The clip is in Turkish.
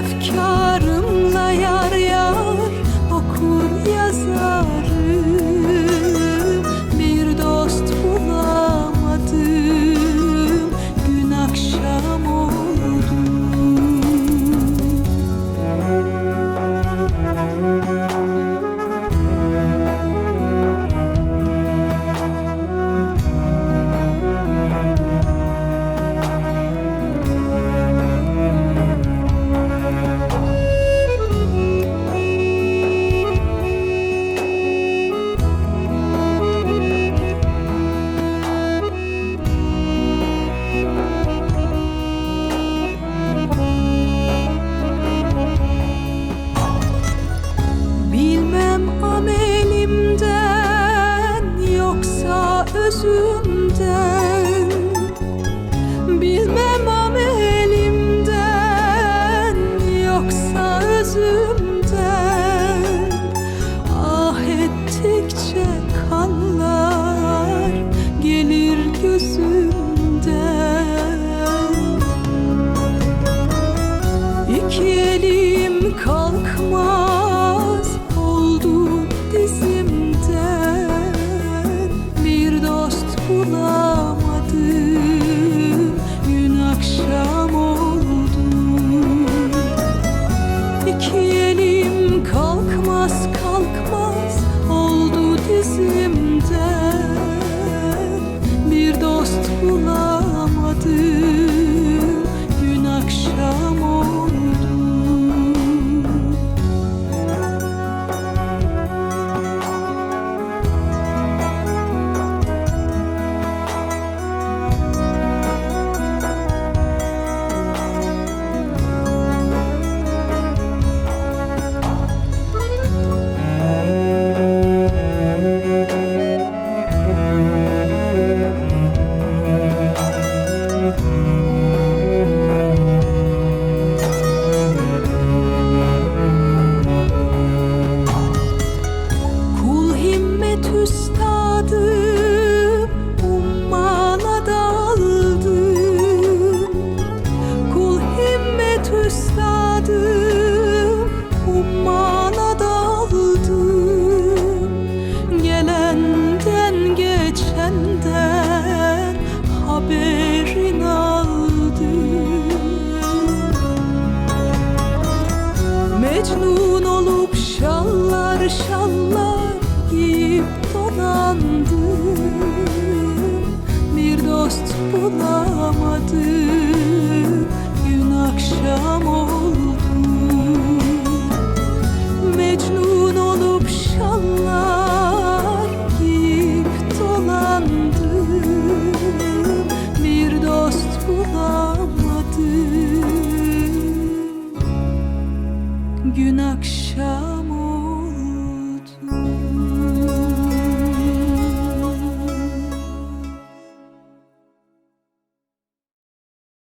Efkarımla yar yar okur yazarım Bir dost bulamadım. Gün akşam olur İki elim kalkmaz oldu dizimden. Bir dost bulan Mecnun olup şallar şallar giyip dolandım. Bir dost bulamadım. Gün akşam oldu